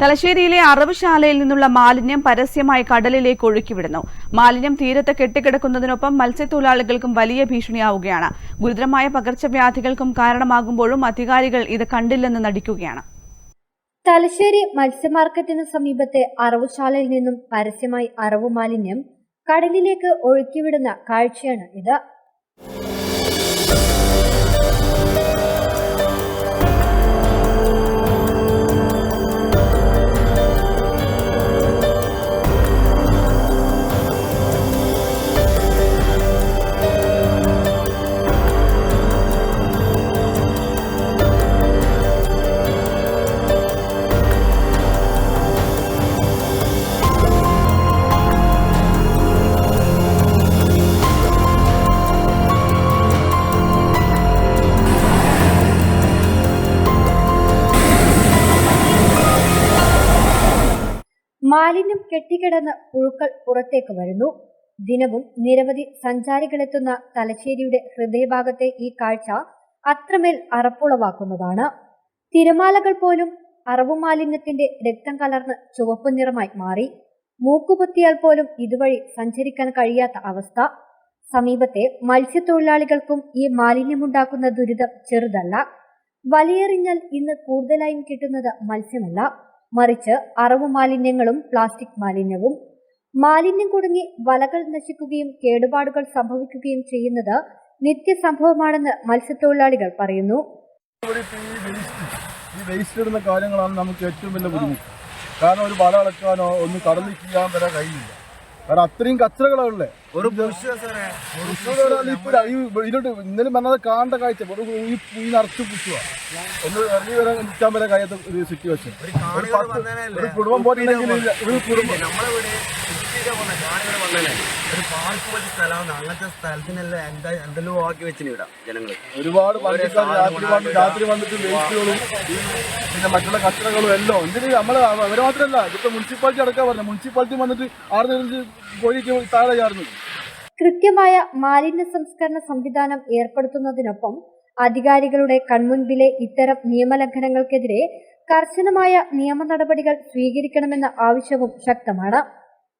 തലശ്ശേരിയിലെ അറവുശാലയിൽ നിന്നുള്ള മാലിന്യം പരസ്യമായി കടലിലേക്ക് ഒഴുക്കിവിടുന്നു. മാലിന്യം തീരത്ത് കെട്ടിക്കിടക്കുന്നതിനൊപ്പം മത്സ്യത്തൊഴിലാളികൾക്കും വലിയ ഭീഷണിയാവുകയാണ്. ഗുരുതരമായ പകർച്ചവ്യാധികൾക്കും കാരണമാകുമ്പോഴും അധികാരികൾ ഇത് കണ്ടില്ലെന്ന് നടിക്കുകയാണ്. തലശ്ശേരി മത്സ്യമാർക്കറ്റിനു സമീപത്തെ അറവുശാലയിൽ നിന്നും പരസ്യമായി അറവു മാലിന്യം കടലിലേക്ക് ഒഴുക്കിവിടുന്ന കാഴ്ചയാണ് ഇത്. മാലിന്യം കെട്ടിക്കിടന്ന് പുഴുക്കൾ പുറത്തേക്ക് വരുന്നു. ദിനവും നിരവധി സഞ്ചാരികളെത്തുന്ന തലശ്ശേരിയുടെ ഹൃദയഭാഗത്തെ ഈ കാഴ്ച അത്രമേൽ അറപ്പുളവാക്കുന്നതാണ്. തിരമാലകൾ പോലും അറവു മാലിന്യത്തിന്റെ രക്തം കലർന്ന് ചുവപ്പ് നിറമായി മാറി. മൂക്കുപൊത്തിയാൽ പോലും ഇതുവഴി സഞ്ചരിക്കാൻ കഴിയാത്ത അവസ്ഥ. സമീപത്തെ മത്സ്യത്തൊഴിലാളികൾക്കും ഈ മാലിന്യമുണ്ടാക്കുന്ന ദുരിതം ചെറുതല്ല. വലിയെറിഞ്ഞാൽ ഇന്ന് കൂടുതലായും കിട്ടുന്നത് മത്സ്യമല്ല. മറിച്ച് അറവ് മാലിന്യങ്ങളും പ്ലാസ്റ്റിക് മാലിന്യവും. മാലിന്യം കുടുങ്ങി വലകൾ നശിക്കുകയും കേടുപാടുകൾ സംഭവിക്കുകയും ചെയ്യുന്നത് നിത്യ സംഭവമാണെന്ന് മത്സ്യത്തൊഴിലാളികൾ പറയുന്നു. ഈ വേസ്റ്റ് കാര്യങ്ങളാണ് നമുക്ക് ഏറ്റവും വലിയ ബുദ്ധിമുട്ട്. കാരണം ഒരു വല അളക്കാനോ ഒന്ന് ചെയ്യാൻ വരെ കഴിയില്ല. കാരണം അത്രയും കച്ചറകളാണ് ഉള്ളത് ഒരു ഇതിലോട്ട് ഇന്നലെ പറഞ്ഞത് കാണേണ്ട കാഴ്ച. ഈ നിറച്ച് പുഷുക ഒന്ന് ഇറങ്ങി വരാൻ നിൽക്കാൻ വരെ കഴിയാത്ത ഒരു സിറ്റുവേഷൻ ഒരു കുടുംബം പോയിട്ടുണ്ടെങ്കിൽ ഒരു കുടുംബം. നമ്മളെ ഇവിടെ കൃഷിയുടെ വന്ന. കാണികൾ വന്നേനെ. ഒരു പാർക്ക് പോലത്തെ സ്ഥലമാണ്. അങ്ങനത്തെ സ്ഥലത്തിനെല്ലാം എന്താ എന്തെല്ലോ ആക്കി വെച്ചിന് ഇവിടെ ജനങ്ങൾ ഒരുപാട് രാത്രി വന്ന് രാത്രി വന്നിട്ട് വേസ്റ്റുകളും പിന്നെ മറ്റുള്ള കച്ചറകളും എല്ലാം. എന്തിന് നമ്മൾ അവരെ മാത്രമല്ല ഇപ്പൊ മുനിസിപ്പാലിറ്റി അടക്കാൻ പറഞ്ഞു. മുനിസിപ്പാലിറ്റി വന്നിട്ട് ആറ് നിന്ന് കോഴിക്ക് താഴെ ചാടുന്നത് കൃത്യമായ മാലിന്യ സംസ്കരണ സംവിധാനം ഏർപ്പെടുത്തുന്നതിനൊപ്പം അധികാരികളുടെ കൺമുൻപിലെ ഇത്തരം നിയമലംഘനങ്ങൾക്കെതിരെ കർശനമായ നിയമ നടപടികൾ സ്വീകരിക്കണമെന്ന ആവശ്യവും ശക്തമാണ്.